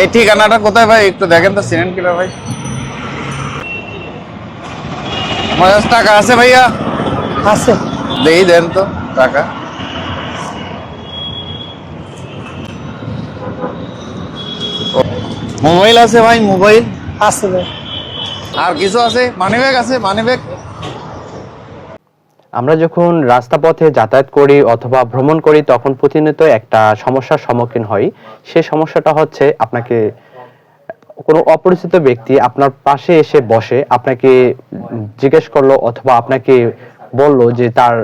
এই ঠিকানাটা কোথায় ভাই? একটু দেখেন তো সিনেন কিলার ভাই। আমার কাছে টাকা আছে ভাইয়া? আছে। দেই দেন তো টাকা। মোবাইল আছে ভাই মোবাইল? আছে ভাই। আর কিছু আছে? মানি ব্যাগ আছে মানি ব্যাগ আমরা যখন রাস্তা পথে যাতায়াত করি অথবা ভ্রমণ করি, তখন প্রতিনিয়ত একটা সমস্যার সম্মুখীন হই। সেই সমস্যাটা হচ্ছে আপনাকে কোনো অপরিচিত ব্যক্তি আপনার পাশে এসে বসে আপনাকে জিজ্ঞেস করল অথবা আপনাকে বলল যে তার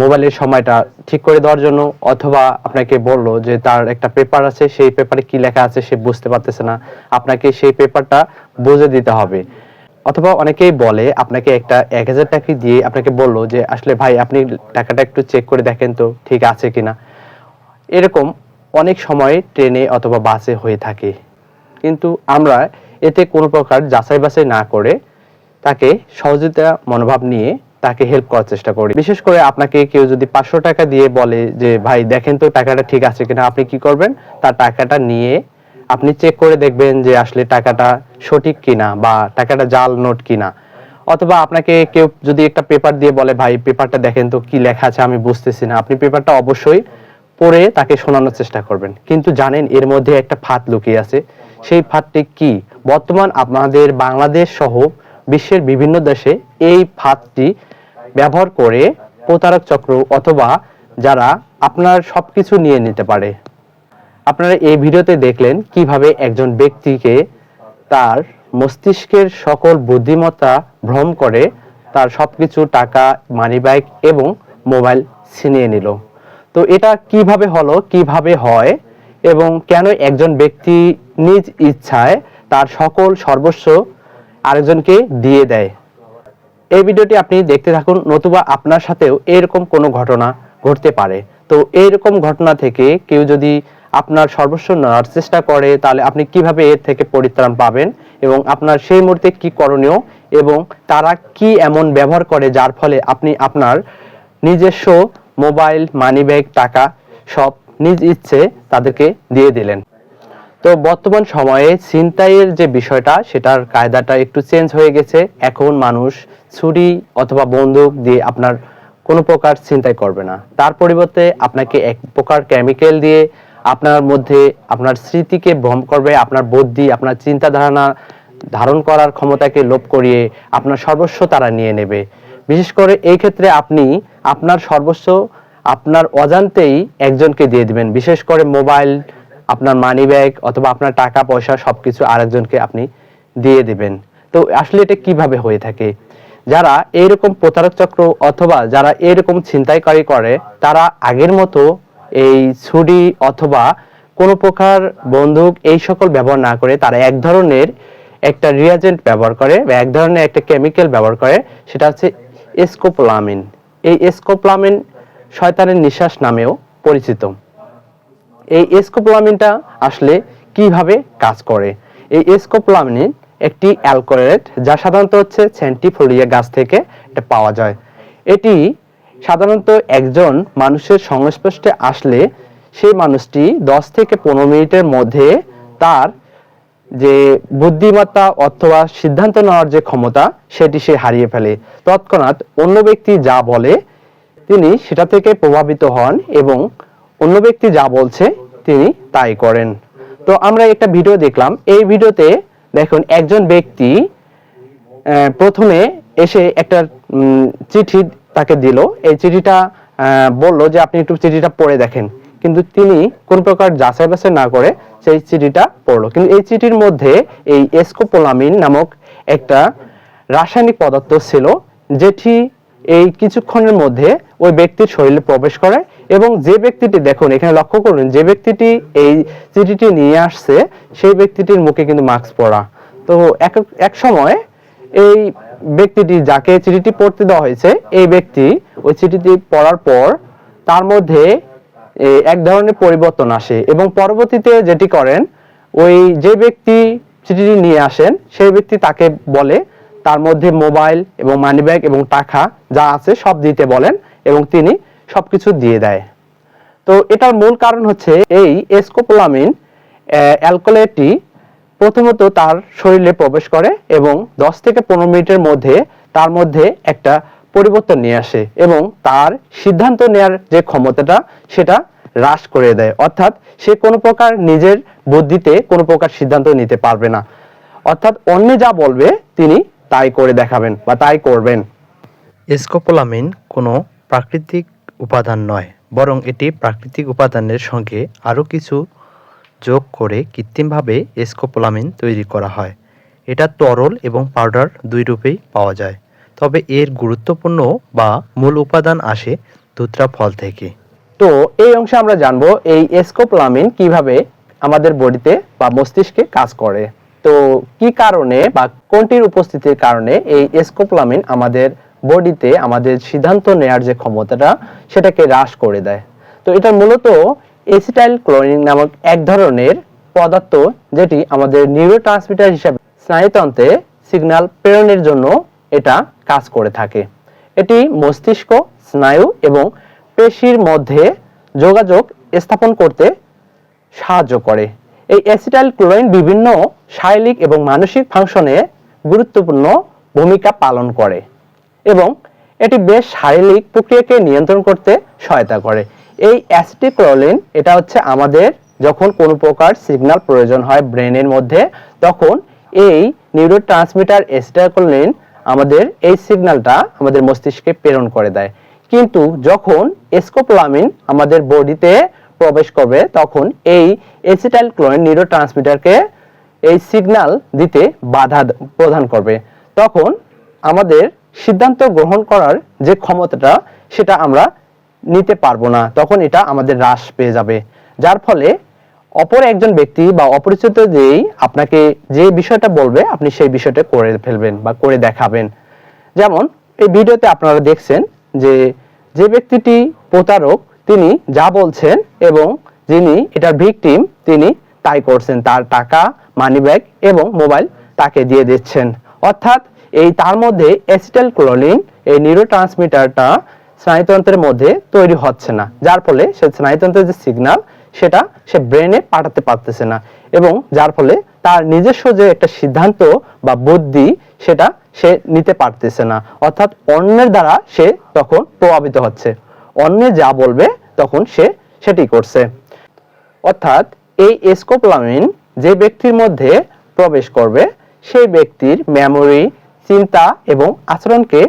মোবাইলের সময়টা ঠিক করে দেওয়ার জন্য অথবা আপনাকে বলল যে তার একটা পেপার আছে, সেই পেপারে কি লেখা আছে সে বুঝতে পারতেছে না। আপনাকে সেই পেপারটা বুঝে দিতে হবে। অথবা অনেকেই বলে, আপনাকে একটা এক হাজার টাকা দিয়ে আপনাকে বলল যে, আসলে ভাই, আপনি টাকাটা একটু চেক করে দেখেন তো, ঠিক আছে কিনা? এরকম অনেক সময় ট্রেনে অথবা বাসে হয়ে থাকে। কিন্তু আমরা এতে কোনো প্রকার যাচাই বাছাই না করে তাকে সহযোগিতা, মনোভাব নিয়ে তাকে হেল্প করার চেষ্টা করি। বিশেষ করে আপনাকে কেউ যদি পাঁচশো টাকা দিয়ে বলে যে, ভাই, দেখেন তো টাকাটা ঠিক আছে কিনা, আপনি কি করবেন? তার টাকাটা নিয়ে আপনি চেক করে দেখবেন যে আসলে টাকাটা সঠিক কিনা বা টাকাটা জাল নোট কিনা। অথবা আপনাকে কেউ যদি একটা পেপার দিয়ে বলে, ভাই পেপারটা দেখেন তো কি লেখা আছে, আমি বুঝতেছি না। আপনি পেপারটা অবশ্যই পড়ে তাকে শোনানোর চেষ্টা করবেন। কিন্তু জানেন এর মধ্যে একটা ফাঁদ লুকিয়ে আছে। সেই ফাঁদটি কি? বর্তমান আপনাদের বাংলাদেশ সহ বিশ্বের বিভিন্ন দেশে এই ফাঁদটি ব্যবহার করে প্রতারক চক্র অথবা যারা আপনার সবকিছু নিয়ে নিতে পারে। আপনারা এই ভিডিওতে দেখলেন কীভাবে একজন ব্যক্তিকে তার মস্তিষ্কের সকল বুদ্ধিমত্তা ভ্রম করে তার সবকিছু টাকা মানিব্যাগ এবং মোবাইল ছিনিয়ে নিল। তো এটা কীভাবে হলো, কীভাবে হয় এবং কেন একজন ব্যক্তি নিজ ইচ্ছায় তার সকল সর্বস্ব আরেকজনকে দিয়ে দেয়? এই ভিডিওটি আপনি দেখতে থাকুন, নতুবা আপনার সাথেও এরকম কোনো ঘটনা ঘটতে পারে। তো এইরকম ঘটনা থেকে কেউ যদি আপনার সর্বস্ব নেওয়ার চেষ্টা করে, তাহলে আপনি কীভাবে এর থেকে পরিত্রাণ পাবেন এবং আপনার সেই মুহূর্তে কি করণীয় এবং তারা কি এমন ব্যবহার করে যার ফলে আপনি আপনার নিজস্ব মোবাইল, মানিব্যাগ, টাকা সব নিজ ইচ্ছে তাদেরকে দিয়ে দিলেন। তো বর্তমান সময়ে ছিনতাইয়ের যে বিষয়টা, সেটার কায়দাটা একটু চেঞ্জ হয়ে গেছে। এখন মানুষ ছুরি অথবা বন্দুক দিয়ে আপনার কোনো প্রকার ছিনতাই করবে না। তার পরিবর্তে আপনাকে এক প্রকার কেমিক্যাল দিয়ে আপনার মধ্যে আপনার স্মৃতিকে ভ্রম করবে, আপনার বুদ্ধি, আপনার চিন্তা ধারণা করার ক্ষমতাকে লোপ করিয়ে আপনার সর্বস্ব তারা নিয়ে নেবে। বিশেষ করে এই ক্ষেত্রে আপনি আপনার সর্বস্ব, আপনার অজান্তেই একজনকে দিয়ে দিবেন। বিশেষ করে মোবাইল, আপনার মানি ব্যাগ অথবা আপনার টাকা, পয়সা সবকিছু আরেকজনকে আপনি দিয়ে দিবেন। তো আসলে এটা কীভাবে হয়ে থাকে? যারা এইরকম প্রতারক চক্র অথবা যারা এরকম ছিনতাইকারী করে, তারা আগের মতো এই ছুরি অথবা কোনো প্রকার বন্দুক এই সকল ব্যবহার না করে তারা এক ধরনের একটা রিয়াজেন্ট ব্যবহার করে বা এক ধরনের একটা কেমিক্যাল ব্যবহার করে, সেটা হচ্ছে এসকোপোলামিন এই এসকোপোলামিন শয়তানের নিঃশ্বাস নামেও পরিচিত। এই এসকোপোলামিনটা আসলে কীভাবে কাজ করে? এই এসকোপোলামিন একটি অ্যালকোহলেট যা সাধারণত হচ্ছে সেন্টিফোলিয়া গাছ থেকে এটা পাওয়া যায়। এটি সাধারণত একজন মানুষের সংস্পর্শে আসলে সেই মানুষটি দশ থেকে পনেরো মিনিটের মধ্যে তার যে বুদ্ধিমত্তা অথবা সিদ্ধান্ত নেওয়ার যে ক্ষমতা, সেটি সে হারিয়ে ফেলে। তৎক্ষণাৎ অন্য ব্যক্তি যা বলে, তিনি সেটা থেকে প্রভাবিত হন এবং অন্য ব্যক্তি যা বলছে, তিনি তাই করেন। তো আমরা একটা ভিডিও দেখলাম। এই ভিডিওতে দেখুন, একজন ব্যক্তি প্রথমে এসে একটা চিঠি তাকে দিল। এই চিঠিটা বলল যে আপনি একটু চিঠিটা পড়ে দেখেন। কিন্তু তিনি কোন প্রকার যাচাই বাছাই না করে সেই চিঠিটা পড়ল। কিন্তু এই চিঠির মধ্যে এই এসকোপোলামিন নামক একটা রাসায়নিক পদার্থ ছিল, যেটি এই কিছুক্ষণের মধ্যে ওই ব্যক্তির শরীরে প্রবেশ করে এবং যে ব্যক্তিটি, দেখুন, এখানে লক্ষ্য করুন, যে ব্যক্তিটি এই চিঠিটি নিয়ে আসছে, সেই ব্যক্তিটির মুখে কিন্তু মাস্ক পরা। তো এক সময় এই ব্যক্তিটি যাকে চিঠিটি পড়তে দেওয়া হয়েছে, এই ব্যক্তি ওই চিঠিটি পড়ার পর তার মধ্যে এক ধরনের পরিবর্তন আসে এবং পরবর্তীতে যেটি করেন, ওই যে ব্যক্তি চিঠিটি নিয়ে আসেন, সেই ব্যক্তি তাকে বলে তার মধ্যে মোবাইল এবং মানিব্যাগ এবং টাকা যা আছে সব দিতে বলেন এবং তিনি সবকিছু দিয়ে দেয়। তো এটার মূল কারণ হচ্ছে এই এসকোপোলামিন অ্যালকোহলেটটি প্রথমত তার শরীরে প্রবেশ করে এবং দশ থেকে পনেরো মিনিটের মধ্যে তার মধ্যে একটা পরিবর্তন নিয়ে আসে এবং তার সিদ্ধান্ত নেওয়ার যে ক্ষমতাটা সেটা হ্রাস করে দেয়। অর্থাৎ সে কোনো প্রকার নিজের বুদ্ধিতে কোনো প্রকার সিদ্ধান্ত নিতে পারবে না। অর্থাৎ অন্য যা বলবে তিনি তাই করে দেখাবেন বা তাই করবেন। স্কোপোলামিন কোনো প্রাকৃতিক উপাদান নয়, বরং এটি প্রাকৃতিক উপাদানের সঙ্গে আরও কিছু যোগ করে কৃত্রিমভাবে স্কোপোলামিন তৈরি করা হয়। এটা তরল এবং পাউডার দুই রূপেই পাওয়া যায়। তবে এর গুরুত্বপূর্ণ বা মূল উপাদান আসে ধুত্রা ফল থেকে। তো এই অংশে আমরা জানব এই এসকোপ্লামিন কীভাবে আমাদের বডিতে বা মস্তিষ্কে কাজ করে। তো কি কারণে বা কোনটির উপস্থিতির কারণে এই এসকোপ্লামিন আমাদের বডিতে আমাদের সিদ্ধান্ত নেয়ার যে ক্ষমতাটা সেটাকে হ্রাস করে দেয়? তো এটা মূলত এসিটাইল ক্লোরিন নামক এক ধরনের পদার্থ যেটি আমাদের নিউরো ট্রান্সমিটার হিসাবে স্নায়ুতন্ত্রে সিগন্যাল প্রেরণের জন্য এটা কাজ করে থাকে। এটি মস্তিষ্ক, স্নায়ু এবং পেশির মধ্যে যোগাযোগ স্থাপন করতে সাহায্য করে। এই অ্যাসিটাইল ক্লোরাইন বিভিন্ন শারীরিক এবং মানসিক ফাংশনে গুরুত্বপূর্ণ ভূমিকা পালন করে এবং এটি বেশ শারীরিক প্রক্রিয়াকে নিয়ন্ত্রণ করতে সহায়তা করে। এই অ্যাসিটিক্লোলিন এটা হচ্ছে আমাদের যখন কোনো প্রকার সিগন্যাল প্রয়োজন হয় ব্রেনের মধ্যে, তখন এই নিউরো ট্রান্সমিটার অ্যাসিটাইলকোলিন আমাদের এই সিগন্যালটা আমাদের মস্তিষ্কে প্রেরণ করে দেয়। কিন্তু যখন এসকোপ্লামিন আমাদের বডিতে প্রবেশ করবে, তখন এই এসিটাইল ক্লোরিন নিউরো ট্রান্সমিটারকে এই সিগন্যাল দিতে বাধা প্রদান করবে। তখন আমাদের সিদ্ধান্ত গ্রহণ করার যে ক্ষমতাটা, সেটা আমরা নিতে পারব না, তখন এটা আমাদের হ্রাস পেয়ে যাবে। যার ফলে অপর একজন ব্যক্তি বা অপরিচিত যেই আপনাকে যে বিষয়টা বলবে, আপনি সেই বিষয়টা করে ফেলবেন বা করে দেখাবেন। যেমন, এই ভিডিওতে আপনারা দেখছেন যে যে ব্যক্তিটি প্রতারক, তিনি যা বলছেন এবং যিনি এটার ভিকটিম, তিনি তাই করছেন। তার টাকা মানিব্যাগ এবং মোবাইল তাকে দিয়ে দিচ্ছেন। অর্থাৎ এই তার মধ্যে অ্যাসিটাইল ক্লোলিন এই নিউরো ট্রান্সমিটারটা স্নায়ুতন্ত্রের মধ্যে তৈরি হচ্ছে না। যার ফলে সে স্নায়ুতন্ত্রের যে সিগন্যাল সেটা সে ব্রেনে পাঠাতে পারতেছে না। এবং যার ফলে তার নিজস্ব যে একটা সিদ্ধান্ত বা বুদ্ধি, সেটা সে নিতে পারতেছে না। অর্থাৎ অন্যের দ্বারা সে তখন প্রভাবিত হচ্ছে। অন্যে যা বলবে, তখন সে সেটি করছে। অর্থাৎ এই এসকোপ্লামিন যে ব্যক্তির মধ্যে প্রবেশ করবে, সেই ব্যক্তির মেমোরি চিন্তা এবং আচরণকে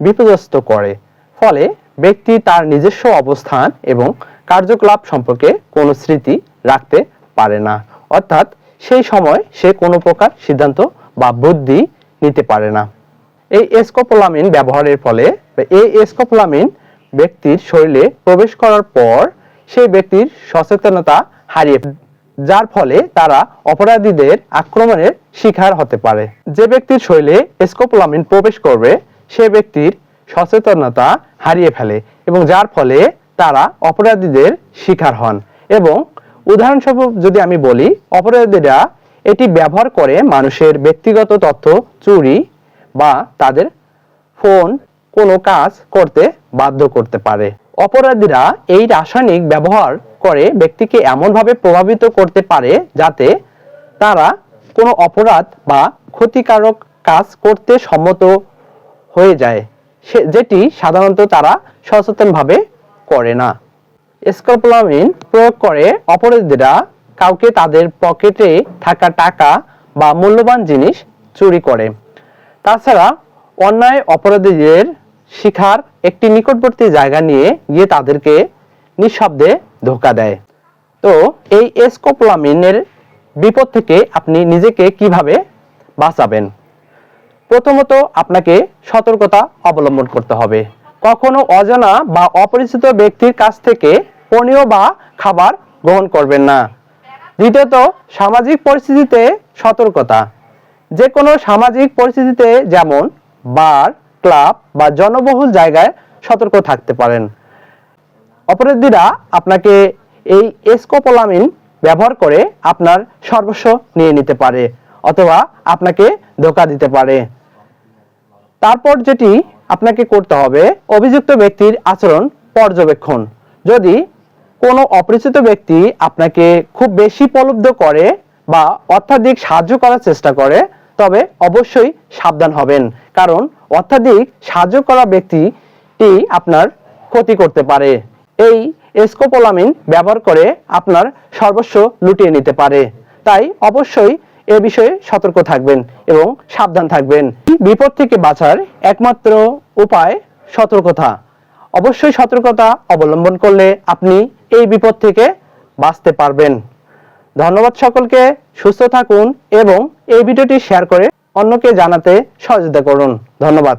বিপর্যস্ত করে। ফলে ব্যক্তি তার নিজস্ব অবস্থান এবং কার্যকলাপ সম্পর্কে কোনো স্মৃতি রাখতে পারে না। অর্থাৎ সেই সময় সে কোনো প্রকার সিদ্ধান্ত বা বুদ্ধি নিতে পারে না। এই এসকোপোলামিন ব্যবহারের ফলে এই এসকোপোলামিন ব্যক্তির শরীরে প্রবেশ করার পর সেই ব্যক্তির সচেতনতা হারিয়ে যার ফলে তারা অপরাধীদের আক্রমণের শিকার হতে পারে। যে ব্যক্তির শরীরে এসকোপোলামিন প্রবেশ করবে, সে ব্যক্তির সচেতনতা হারিয়ে ফেলে এবং যার ফলে তারা অপরাধীদের শিকার হন। এবং উদাহরণস্বরূপ যদি আমি বলি, অপরাধীরা এটি ব্যবহার করে মানুষের ব্যক্তিগত তথ্য চুরি বা তাদের ফোন কোনো কাজ করতে বাধ্য করতে পারে। অপরাধীরা এই রাসায়নিক ব্যবহার করে ব্যক্তিকে এমনভাবে প্রভাবিত করতে পারে যাতে তারা কোনো অপরাধ বা ক্ষতিকারক কাজ করতে সম্মত হয়ে যায়। যেটি সাধারণত তারা সচেতনভাবে করে না। স্কোপোলামিন প্রয়োগ করে অপরাধীরা কাউকে তাদের পকেটে থাকা টাকা বা মূল্যবান জিনিস চুরি করে। তাছাড়া অন্যায় অপরাধীদের শিখার একটি নিকটবর্তী জায়গা নিয়ে গিয়ে তাদেরকে নিঃশব্দে ধোকা দেয়। তো এই এসকোপোলামিনের বিপদ থেকে আপনি নিজেকে কীভাবে বাঁচাবেন? প্রথমত আপনাকে সতর্কতা অবলম্বন করতে হবে। কখনো অজানা বা অপরিচিত ব্যক্তির কাছ থেকে পানীয় বা খাবার গ্রহণ করবেন না। দ্বিতীয়ত, সামাজিক পরিস্থিতিতে সতর্কতা। যে কোনো সামাজিক পরিস্থিতিতে যেমন বার, ক্লাব বা জনবহুল জায়গায় সতর্ক থাকতে পারেন। অপরাধীরা আপনাকে এই এসকোপোলামিন ব্যবহার করে আপনার সর্বস্ব নিয়ে নিতে পারে অথবা আপনাকে ধোকা দিতে পারে। তারপর যেটি আপনাকে করতে হবে, অভিযুক্ত ব্যক্তির আচরণ পর্যবেক্ষণ। যদি কোনো অপরিচিত ব্যক্তি আপনাকে খুব বেশি প্রলুব্ধ করে বা অত্যাধিক সাহায্য করার চেষ্টা করে, তবে অবশ্যই সাবধান হবেন। কারণ অত্যাধিক সাহায্য করা ব্যক্তিটি আপনার ক্ষতি করতে পারে। এই স্কোপোলামিন ব্যবহার করে আপনার সর্বস্ব লুটিয়ে নিতে পারে। তাই অবশ্যই এ বিষয়ে সতর্ক থাকবেন এবং সাবধান থাকবেন। বিপদ থেকে বাঁচার একমাত্র উপায় সতর্কতা। অবশ্যই সতর্কতা অবলম্বন করলে আপনি এই বিপদ থেকে বাঁচতে পারবেন। ধন্যবাদ সকলকে, সুস্থ থাকুন এবং এই ভিডিওটি শেয়ার করে অন্যকে জানাতে সহযোগিতা করুন। ধন্যবাদ।